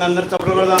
అందరు తప్పుడు కూడా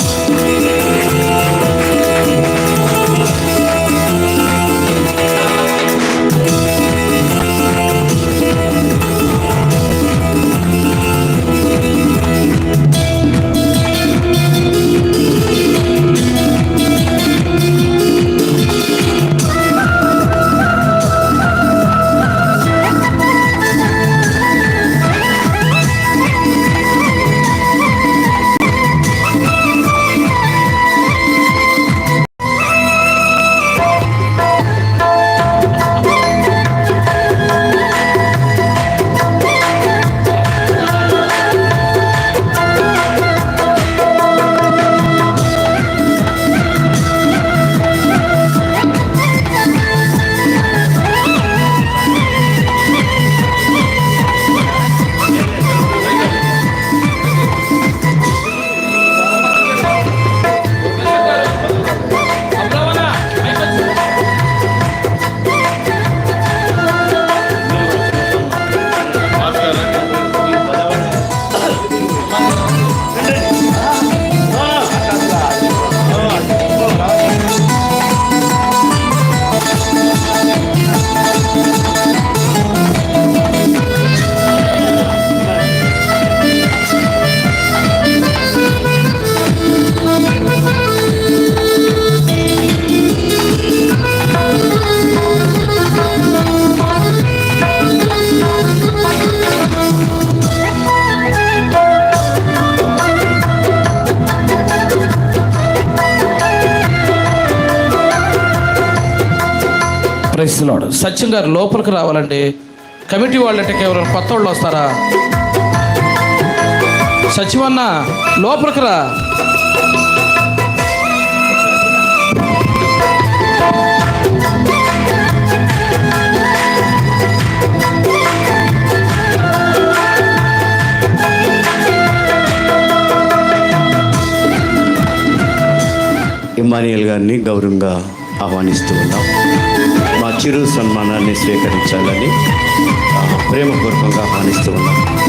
సత్యం గారు లోపలికి రావాలండి. కమిటీ వాళ్ళంటే కేవలం కొత్త వాళ్ళు వస్తారా? సత్యమన్న లోపలికి రా. ఇమానియల్ గారిని గౌరవంగా ఆహ్వానిస్తూ ఉన్నాం. చిరు సన్మానాన్ని స్వీకరించాలని ప్రేమపూర్వకంగా ఆహ్వానిస్తూ ఉన్నాను.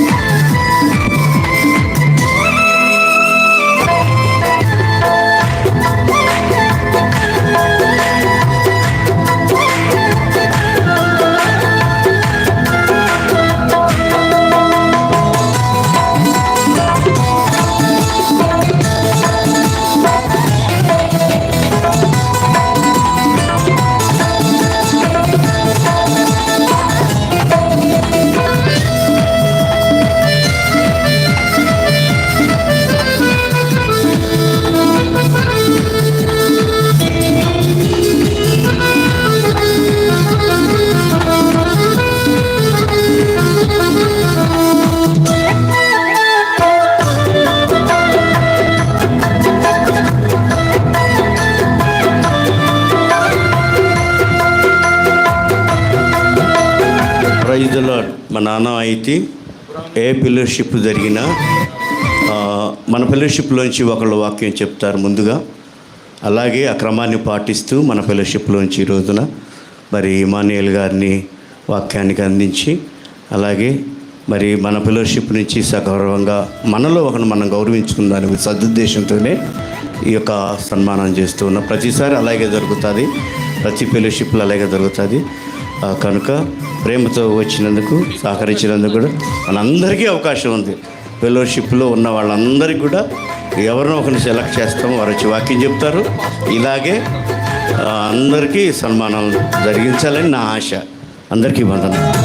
మా నాన్న అయితే ఏ పిల్లర్షిప్ జరిగినా మన ఫెలోషిప్లోంచి ఒకళ్ళు వాక్యం చెప్తారు ముందుగా. అలాగే ఆ క్రమాన్ని పాటిస్తూ మన ఫెలోషిప్లోంచి ఈ రోజున మరి ఇమానియల్ గారిని వాక్యానికి అందించి అలాగే మరి మన ఫెలోషిప్ నుంచి సగౌరవంగా మనలో ఒకరిని మనం గౌరవించుకుందాని సదుద్దేశంతోనే ఈ యొక్క సన్మానం చేస్తూ ఉన్నాం. ప్రతిసారి అలాగే జరుగుతుంది. ప్రతి ఫెలోషిప్లు అలాగే జరుగుతుంది. కనుక ప్రేమతో వచ్చినందుకు సహకరించినందుకు కూడా మనందరికీ అవకాశం ఉంది. ఫెలోషిప్లో ఉన్న వాళ్ళందరికీ కూడా ఎవరినో ఒకరిని సెలెక్ట్ చేస్తాం వారు వచ్చి వాక్యం చెప్తారు. ఇలాగే అందరికీ సన్మానాలు జరిగించాలని నా ఆశ. అందరికీ వందనాలు.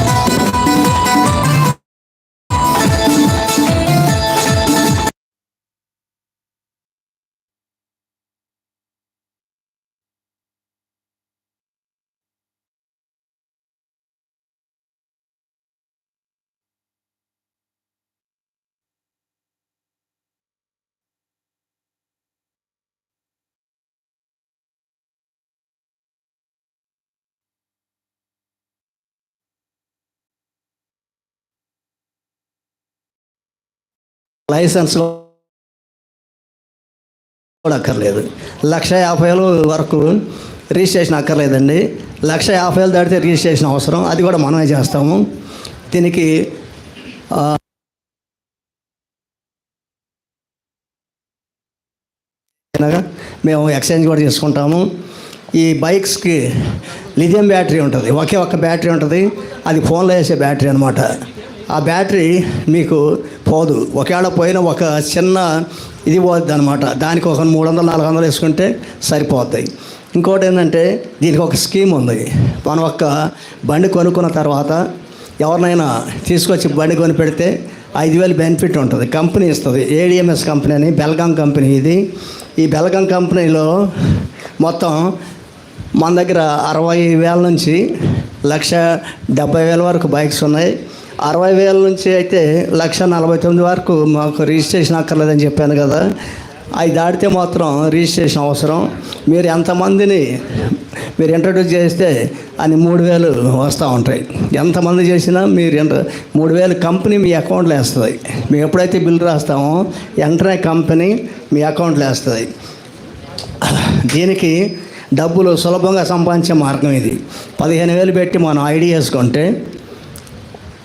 లైసెన్స్ కూడా అక్కర్లేదు. లక్ష యాభై వేలు వరకు రిజిస్ట్రేషన్ అక్కర్లేదండి. లక్ష యాభై వేలు దాటితే రిజిస్ట్రేషన్ అవసరం. అది కూడా మనమే చేస్తాము. దీనికి మేము ఎక్స్చేంజ్ కూడా చేసుకుంటాము. ఈ బైక్స్కి లిథియం బ్యాటరీ ఉంటుంది. ఒకే ఒక్క బ్యాటరీ ఉంటుంది. అది ఫోన్లో వేసే బ్యాటరీ అనమాట ఆ బ్యాటరీ మీకు పోదు. ఒకవేళ పోయిన ఒక చిన్న ఇది పోద్ది అనమాట దానికి ఒక మూడు వందలు నాలుగు వందలు వేసుకుంటే సరిపోతాయి ఇంకోటి ఏంటంటే దీనికి ఒక స్కీమ్ ఉంది. మనం ఒక్క బండి కొనుక్కున్న తర్వాత ఎవరినైనా తీసుకొచ్చి బండి కొని పెడితే ఐదు వేలు బెనిఫిట్ ఉంటుంది. కంపెనీ ఇస్తుంది. ఏడిఎంఎస్ కంపెనీ అని బెల్గాం కంపెనీ ఇది. ఈ బెల్గాం కంపెనీలో మొత్తం మన దగ్గర అరవై వేల నుంచి లక్ష డెబ్బై వేల వరకు బైక్స్ ఉన్నాయి. అరవై వేల నుంచి అయితే లక్ష నలభై తొమ్మిది వరకు మాకు రిజిస్ట్రేషన్ అక్కర్లేదని చెప్పాను కదా. అవి దాటితే మాత్రం రిజిస్ట్రేషన్ అవసరం. మీరు ఎంతమందిని మీరు ఇంట్రడ్యూస్ చేస్తే అని మూడు వేలు వస్తూ ఉంటాయి. ఎంతమంది చేసినా మీరు ఇంటర్ మూడు వేలు కంపెనీ మీ అకౌంట్లో వేస్తుంది. మేము ఎప్పుడైతే బిల్ రాస్తామో ఎంటనే కంపెనీ మీ అకౌంట్లో వేస్తుంది. దీనికి డబ్బులు సులభంగా సంపాదించే మార్గం ఇది. పదిహేను వేలు పెట్టి మనం ఐడి వేసుకుంటే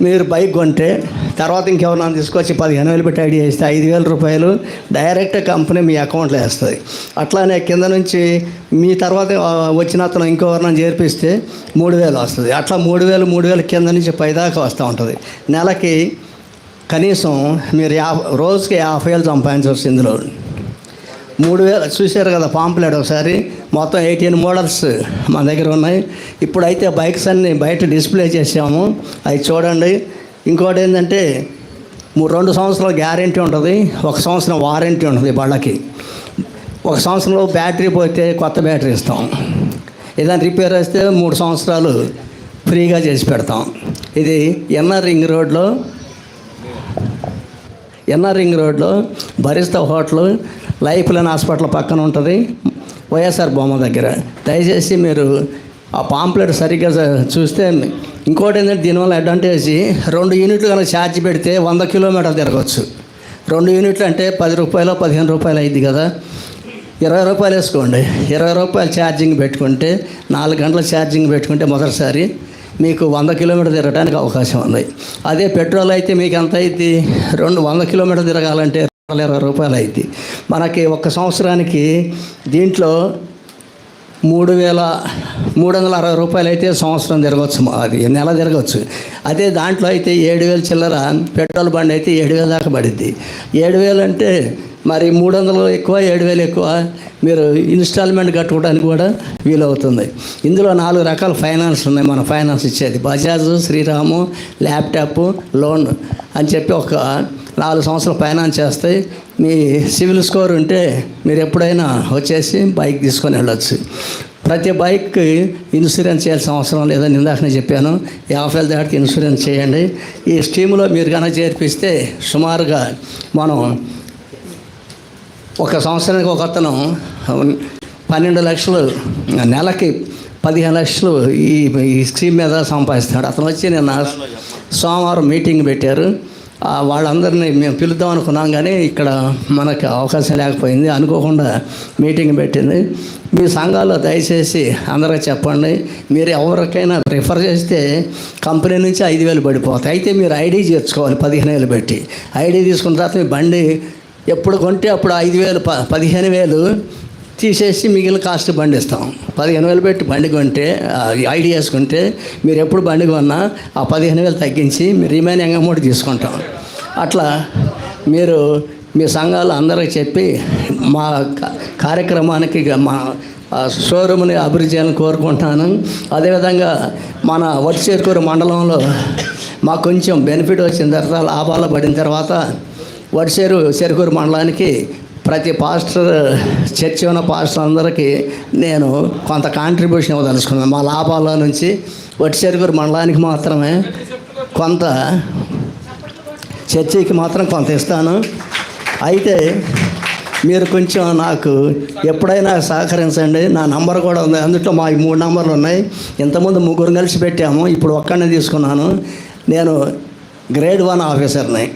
మీరు బైక్ కొంటే తర్వాత ఇంకెవరైనా తీసుకొచ్చి పదిహేను వేలు పెట్టి ఐడి ఇస్తే ఐదు వేల రూపాయలు డైరెక్ట్ కంపెనీ మీ అకౌంట్లో వేస్తుంది. అట్లానే కింద నుంచి మీ తర్వాత వచ్చిన అతను ఇంకెవరినైనా చేర్పిస్తే మూడు వేలు వస్తుంది. అట్లా మూడు వేలు మూడు వేలు కింద నుంచి పైదాకా వస్తూ ఉంటుంది. నెలకి కనీసం మీరు యాభై రోజుకి యాభై వేలు సంపాదించవచ్చు ఇందులో. మూడు వేలు చూశారు కదా పాంప్లెట్ ఒకసారి. మొత్తం ఎయిటీన్ మోడల్స్ మన దగ్గర ఉన్నాయి. ఇప్పుడైతే బైక్స్ అన్నీ బయట డిస్ప్లే చేసాము అవి చూడండి. ఇంకోటి ఏంటంటే రెండు సంవత్సరాల గ్యారంటీ ఉంటుంది. ఒక సంవత్సరం వారంటీ ఉంటుంది బళ్ళకి. ఒక సంవత్సరంలో బ్యాటరీ పోతే కొత్త బ్యాటరీ ఇస్తాం. ఏదైనా రిపేర్ వస్తే మూడు సంవత్సరాలు ఫ్రీగా చేసి పెడతాం. ఇది ఎన్ఆర్ రింగ్ రోడ్లో ఎన్ఆర్ రింగ్ రోడ్లో Barista hotel life line hospital పక్కన ఉంటుంది. వైఎస్ఆర్ బొమ్మ దగ్గర. దయచేసి మీరు ఆ పాంప్లెట్ సరిగ్గా చూస్తే ఇంకోటి ఏంటంటే దీనివల్ల అడ్వాంటేజ్ రెండు యూనిట్లు కనుక ఛార్జ్ పెడితే వంద కిలోమీటర్లు తిరగవచ్చు రెండు యూనిట్లు అంటే పది రూపాయలు పదిహేను రూపాయలు అయింది కదా. ఇరవై రూపాయలు వేసుకోండి. ఇరవై రూపాయలు ఛార్జింగ్ పెట్టుకుంటే నాలుగు గంటల ఛార్జింగ్ పెట్టుకుంటే మొదటిసారి మీకు వంద కిలోమీటర్ తిరగడానికి అవకాశం ఉంది. అదే పెట్రోల్ అయితే మీకు ఎంత అయింది? రెండు వంద కిలోమీటర్ తిరగాలంటే ఇరవై రూపాయలు అయింది. మనకి ఒక సంవత్సరానికి దీంట్లో మూడు వేల మూడు వందల అరవై రూపాయలు అయితే సంవత్సరం తిరగవచ్చు అది నెల తిరగవచ్చు అదే దాంట్లో అయితే ఏడు వేలు చిల్లర పెట్రోల్ బండి అయితే ఏడు వేల దాకా పడింది ఏడు వేలు అంటే మరి మూడు వందలు ఎక్కువ ఏడు వేలు ఎక్కువ మీరు ఇన్స్టాల్మెంట్ కట్టుకోవడానికి కూడా వీలవుతుంది. ఇందులో నాలుగు రకాల ఫైనాన్స్ ఉన్నాయి మన ఫైనాన్స్ ఇచ్చేది. బజాజ్ శ్రీరాము ల్యాప్టాప్ లోన్ అని చెప్పి ఒక నాలుగు సంవత్సరాలు ఫైనాన్స్ చేస్తాయి. మీ సివిల్ స్కోర్ ఉంటే మీరు ఎప్పుడైనా వచ్చేసి బైక్ తీసుకొని వెళ్ళొచ్చు. ప్రతి బైక్కి ఇన్సూరెన్స్ చేయాల్సిన అవసరం లేదని ఇందాకనే చెప్పాను. యాభై వేల దాటికి ఇన్సూరెన్స్ చేయండి. ఈ స్కీమ్లో మీరు కనుక చేర్పిస్తే సుమారుగా మనం ఒక సంవత్సరానికి ఒక అతను పన్నెండు లక్షలు నెలకి పదిహేను లక్షలు ఈ ఈ స్కీమ్ మీద సంపాదిస్తాడు అతను వచ్చి నిన్న సోమవారం మీటింగ్ పెట్టారు. వాళ్ళందరినీ మేము పిలుద్దాం అనుకున్నాం కానీ ఇక్కడ మనకు అవకాశం లేకపోయింది. అనుకోకుండా మీటింగ్ పెట్టింది. మీ సంఘాల్లో దయచేసి అందరికీ చెప్పండి. మీరు ఎవరికైనా రిఫర్ చేస్తే కంపెనీ నుంచి ఐదు వేలు పడిపోతాయి. అయితే మీరు ఐడి చేర్చుకోవాలి పదిహేను వేలు పెట్టి. ఐడి తీసుకున్న తర్వాత మీ బండి ఎప్పుడు కొంటే అప్పుడు ఐదు వేలు ప పదిహేను వేలు తీసేసి మిగిలిన కాస్ట్ బండి ఇస్తాం పదిహేను వేలు పెట్టి బండి కొంటే ఐడియాస్ కొంటే మీరు ఎప్పుడు బండి కొన్నా ఆ పదిహేను వేలు తగ్గించి మీరు రిమైనింగ్ అమౌంట్ తీసుకుంటాం. అట్లా మీరు మీ సంఘాలు అందరికి చెప్పి మా కార్యక్రమానికి మా షోరూమ్ని అభివృద్ధి చేయాలని కోరుకుంటున్నాను అదేవిధంగా మన వట్టిచేరుకూరు మండలంలో మాకు కొంచెం బెనిఫిట్ వచ్చిన తర్వాత లాభాలు పడిన తర్వాత వడిసేరు చెరుకూరు మండలానికి ప్రతి పాస్టర్ చర్చి ఉన్న పాస్టర్ అందరికీ నేను కొంత కాంట్రిబ్యూషన్ ఇవ్వదలుచుకున్నాను. మా లాభాల నుంచి వట్టిచెరుగురు మండలానికి మాత్రమే కొంత చర్చికి మాత్రం కొంత ఇస్తాను. అయితే మీరు కొంచెం నాకు ఎప్పుడైనా సహకరించండి. నా నంబర్ కూడా ఉంది. అందులో మా మూడు నంబర్లు ఉన్నాయి. ఇంతకుముందు ముగ్గురు కలిసి పెట్టాము. ఇప్పుడు ఒక్కడినే తీసుకున్నాను. నేను గ్రేడ్ వన్ ఆఫీసర్ని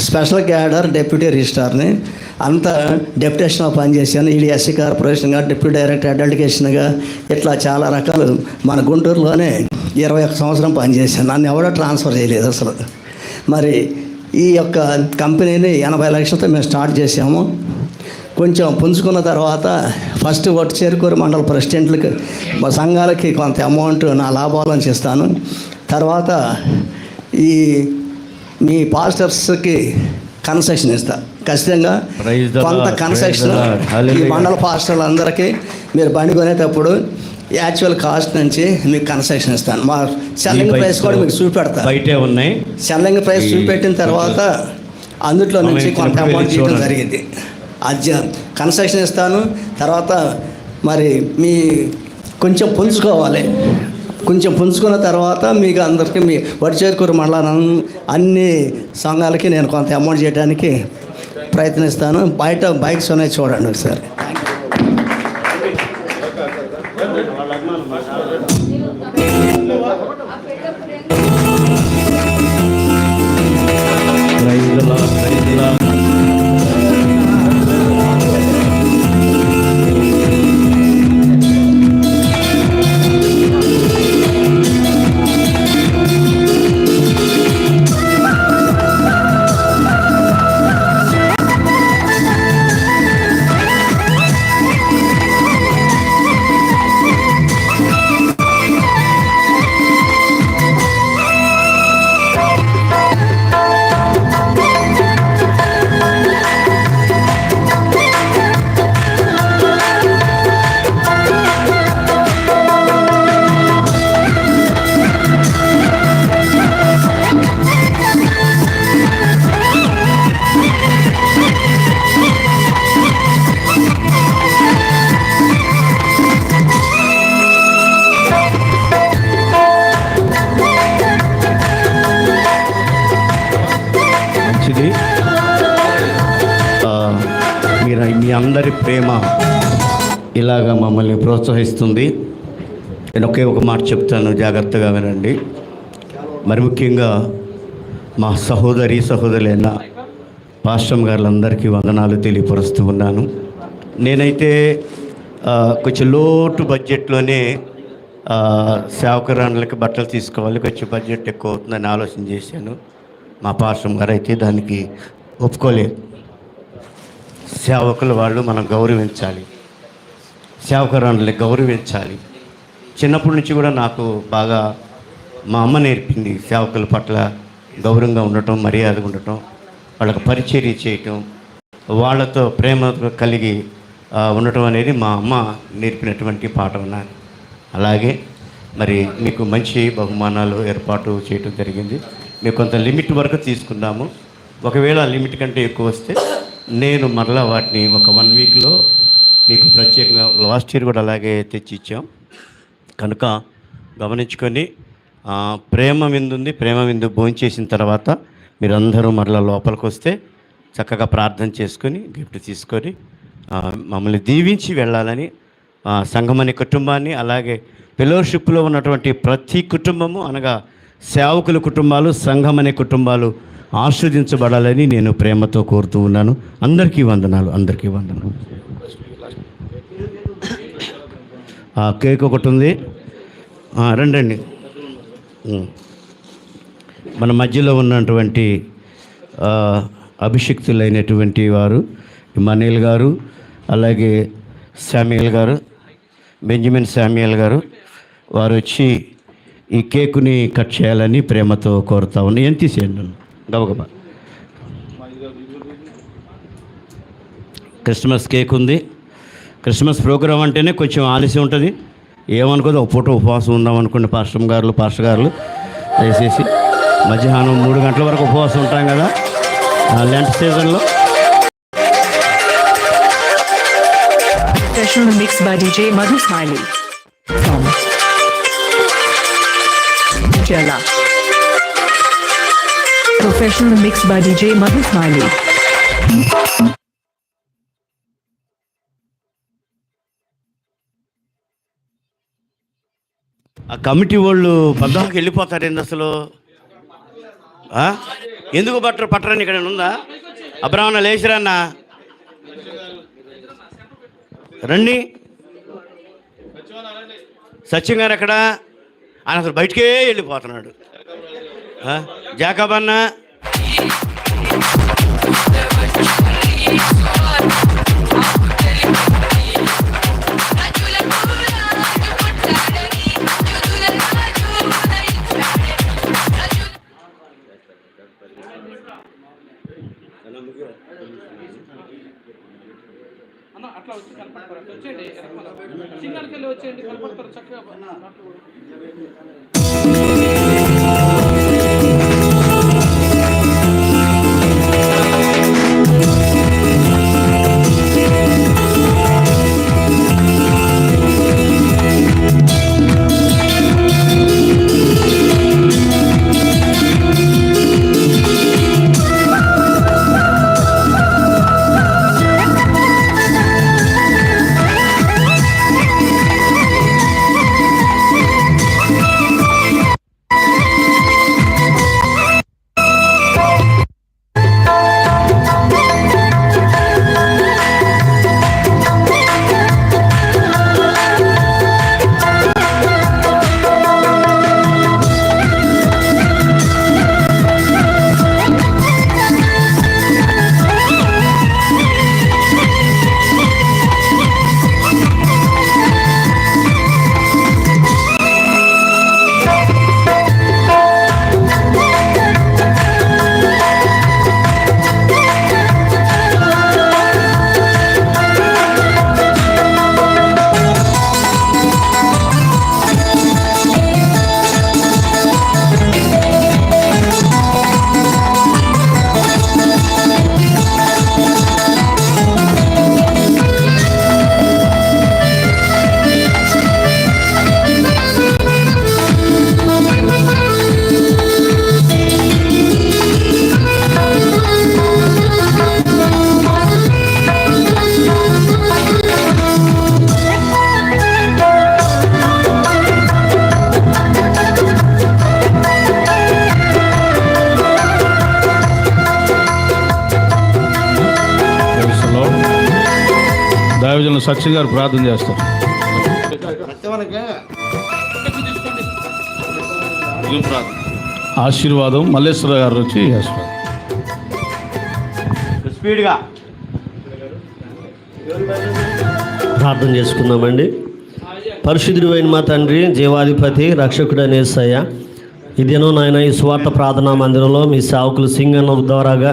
స్పెషల్ క్యాడర్ డెప్యూటీ రిజిస్టార్ని అంత డెప్యుటేషన్గా పనిచేశాను. ఈడిఎస్సి కార్పొరేషన్గా డిప్యూటీ డైరెక్టర్ అడ్యుకేషన్గా ఇట్లా చాలా రకాలు మన గుంటూరులోనే ఇరవై ఒక్క సంవత్సరం పనిచేశాను. నన్ను ఎవడో ట్రాన్స్ఫర్ చేయలేదు అసలు. మరి ఈ యొక్క కంపెనీని ఎనభై లక్షలతో మేము స్టార్ట్ చేసాము కొంచెం పుంజుకున్న తర్వాత ఫస్ట్ ఒకటి చేరుకోరు మండల ప్రెసిడెంట్లకి మా సంఘాలకి కొంత అమౌంట్ నా లాభాలను చేస్తాను. ఇస్తాను తర్వాత ఈ మీ పాస్టర్స్కి కన్సెషన్ ఇస్తాను ఖచ్చితంగా కొంత కన్సెషన్. ఈ. మండల పాస్టర్లందరికీ మీరు బండి కొనేటప్పుడు యాక్చువల్ కాస్ట్ నుంచి మీకు కన్సెషన్ ఇస్తాను మా సెల్లింగ్ ప్రైస్ కూడా మీకు చూపెడతా బయటే ఉన్నాయి సెల్లింగ్ ప్రైస్ చూపెట్టిన తర్వాత అందుట్లో నుంచి కొంత అమౌంట్ చూడండి. జరిగింది అది కన్స్ట్రక్షన్ ఇస్తాను తర్వాత మరి మీ కొంచెం పుంజుకోవాలి కొంచెం పుంజుకున్న తర్వాత మీకు అందరికీ మీ వడిచేరుకూరు మండలం అన్ని సంఘాలకి నేను కొంత అమౌంట్ చేయడానికి ప్రయత్నిస్తాను. బయట బైక్స్ ఉన్నాయి చూడండి ఒకసారి. అందరి ప్రేమ ఇలాగా మమ్మల్ని ప్రోత్సహిస్తుంది. నేను ఒకే ఒక మాట చెప్తాను జాగ్రత్తగా వినండి. మరి ముఖ్యంగా మా సహోదరి సహోదరులైన పాస్టమ్ గారులందరికీ వందనాలు తెలియపరుస్తూ ఉన్నాను. నేనైతే కొంచెం లోటు బడ్జెట్లోనే ఆ, బట్టలు తీసుకోవాలి కొంచెం బడ్జెట్ ఎక్కువ అవుతుందని ఆలోచన చేశాను. మా పాస్టమ్ గారు అయితే దానికి ఒప్పుకోలేదు. సేవకులు వాళ్ళు మనం గౌరవించాలి. సేవకురాన్ని గౌరవించాలి. చిన్నప్పటి నుంచి కూడా నాకు బాగా మా అమ్మ నేర్పింది సేవకుల పట్ల గౌరవంగా ఉండటం మర్యాదగా ఉండటం వాళ్ళకి పరిచర్య చేయటం వాళ్ళతో ప్రేమ కలిగి ఉండటం అనేది మా అమ్మ నేర్పినటువంటి పాఠం నాకు అలాగే మరి మీకు మంచి బహుమానాలు ఏర్పాటు చేయటం జరిగింది. మీకు కొంత లిమిట్ వరకు తీసుకున్నాము ఒకవేళ లిమిట్ కంటే ఎక్కువ వస్తే నేను మరలా వాటిని ఒక వన్ వీక్లో మీకు ప్రత్యేకంగా లాస్ట్ ఇయర్ కూడా అలాగే తెచ్చి ఇచ్చాం. కనుక గమనించుకొని ప్రేమ విందుంది ప్రేమ విందు భోంచేసిన తర్వాత మీరందరూ మరలా లోపలికి వస్తే చక్కగా ప్రార్థన చేసుకొని గిఫ్ట్ తీసుకొని మమ్మల్ని దీవించి వెళ్ళాలని సంఘం అనే కుటుంబాన్ని అలాగే ఫెలోషిప్లో ఉన్నటువంటి ప్రతి కుటుంబము అనగా సేవకుల కుటుంబాలు సంఘం అనే కుటుంబాలు ఆస్వాదించబడాలని నేను ప్రేమతో కోరుతూ ఉన్నాను. అందరికీ వందనాలు అందరికీ వందనాలు. ఆ, కేక్ ఒకటి ఉంది. రండండి. మన మధ్యలో ఉన్నటువంటి అభిషక్తులైనటువంటి అభిషిక్తులైనటువంటి వారు మనీల్ గారు అలాగే శామ్యుల్ గారు బెంజమిన్ శామ్యుల్ గారు వారు వచ్చి ఈ కేకుని కట్ చేయాలని ప్రేమతో కోరుతా ఉన్నా. ఏం తీసేయండి నన్ను గబగబ. క్రిస్మస్ కేక్ ఉంది. క్రిస్మస్ ప్రోగ్రాం అంటేనే కొంచెం ఆలస్యం ఉంటుంది. ఏమనుకోదు ఒక పూట ఉపవాసం ఉందాం అనుకోండి పాస్టర్ గారులు పాస్టర్ గారులు వేసేసి మధ్యాహ్నం మూడు గంటల వరకు ఉపవాసం ఉంటాం కదా లెంట్ సీజన్లో. Professional mix by DJ Madhu Smiley. From Professional mix by DJ Madhu Smiley. ఆ కమిటీ వాళ్ళు పద్దాకి వెళ్ళిపోతారేంది అసలు? ఎందుకు పట్టరు? పట్టరని ఇక్కడ ఉందా? అబ్రాహ్మణ లేచిరన్న రండి. సత్యం గారు ఎక్కడ? ఆయన అసలు బయటికే వెళ్ళిపోతున్నాడు. ఆ? సత్యం గారు ప్రార్థన చేస్తారు. ఆశీర్వాదం మల్లేశ్వర గారు వచ్చి స్పీడ్గా. ప్రార్థన చేసుకుందామండి. పరిశుద్ధుడు అయిన మా తండ్రి జీవాధిపతి రక్షకుడు అనేసయ్య ఈ దినం నాయన ఈ స్వార్థ ప్రార్థనా మందిరంలో మీ సేవకులు సింగన్న ద్వారాగా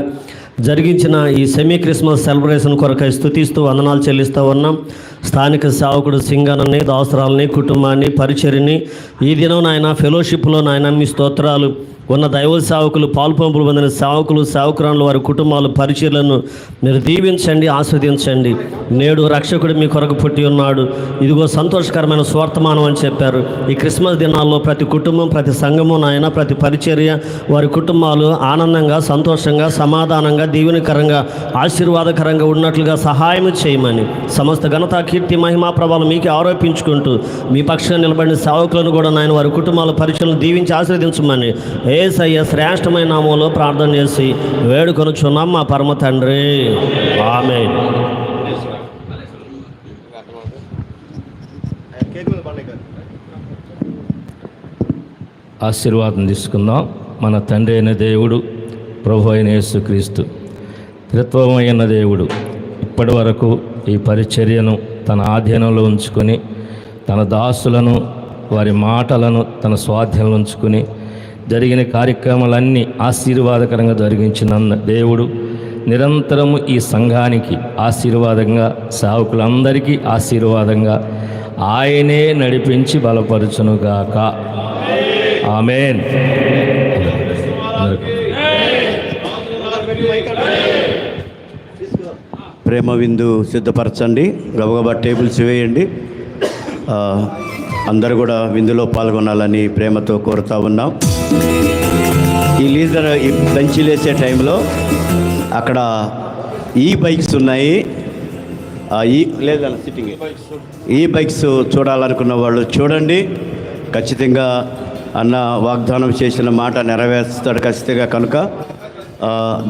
జరిగించిన ఈ సెమీ క్రిస్మస్ సెలబ్రేషన్ కొరకై స్థుతిస్తూ వందనాలు చెల్లిస్తూ ఉన్నాం. స్థానిక సేవకుడు సింగనని దాసరాలని కుటుంబాన్ని పరిచరిని ఈ దినం నాయన ఫెలోషిప్లో నాయన మీ స్తోత్రాలు. ఉన్న దైవ సేవకులు పాల్పంపులు పొందిన సేవకులు సేవకురాలు వారి కుటుంబాలు పరిచయలను మీరు దీవించండి ఆస్వాదించండి. నేడు రక్షకుడు మీ కొరకు పుట్టి ఉన్నాడు. ఇదిగో సంతోషకరమైన స్వార్థమానం అని చెప్పారు. ఈ క్రిస్మస్ దినాల్లో ప్రతి కుటుంబం ప్రతి సంఘము నాయన ప్రతి పరిచర్య వారి కుటుంబాలు ఆనందంగా సంతోషంగా సమాధానంగా దీవెనకరంగా ఆశీర్వాదకరంగా ఉన్నట్లుగా సహాయం చేయమని సమస్త ఘనత కీర్తి మహిమా ప్రభావం మీకు ఆరోపించుకుంటూ మీ పక్షాన్ని నిలబడిన సేవకులను కూడా నాయన వారి కుటుంబాల పరిచయలను దీవించి ఆశీర్వదించమని. ఏసయ్య శ్రేష్టమైన నామంలో ప్రార్థన చేసి వేడుకొనుచున్నాం మా పరమ తండ్రి. ఆమె ఆశీర్వాదం తీసుకుందాం. మన తండ్రి అయిన దేవుడు ప్రభు అయిన యేసుక్రీస్తు. త్రిత్వమైన దేవుడు. ఇప్పటి వరకు ఈ పరిచర్యను తన ఆధీనంలో ఉంచుకొని తన దాసులను వారి మాటలను తన స్వాధీనంలో ఉంచుకొని జరిగిన కార్యక్రమాలన్నీ ఆశీర్వాదకరంగా జరిగించిన దేవుడు నిరంతరము ఈ సంఘానికి ఆశీర్వాదంగా సేవకులందరికీ ఆశీర్వాదంగా ఆయనే నడిపించి బలపరచునుగాక. ఆమెన్. ప్రేమ విందు సిద్ధపరచండి. గబగబా టేబుల్స్ వేయండి. అందరు అందరూ కూడా విందులో పాల్గొనాలని ప్రేమతో కోరుతా ఉన్నాం. ఈ లీడర్ ఈ లంచ్ లేసే టైంలో అక్కడ ఈ బైక్స్ ఉన్నాయి. ఈ లేదన్న సిట్టింగ్ ఈ బైక్స్ చూడాలనుకున్న వాళ్ళు చూడండి. ఖచ్చితంగా అన్న వాగ్దానం చేసిన మాట నెరవేరుస్తాడు ఖచ్చితంగా కనుక.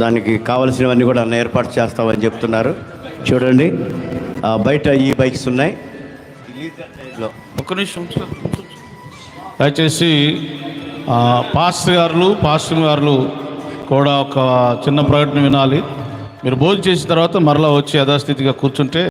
దానికి కావలసినవన్నీ కూడా అన్న ఏర్పాటు చేస్తామని చెప్తున్నారు. చూడండి. బయట ఈ బైక్స్ ఉన్నాయి. ఒక నిమిషం. దయచేసి పాస్టర్ గారులు పాస్టర్ గారులు కూడా ఒక చిన్న ప్రకటన వినాలి. మీరు భోజనం చేసిన తర్వాత మరలా వచ్చి యథాస్థితిగా కూర్చుంటే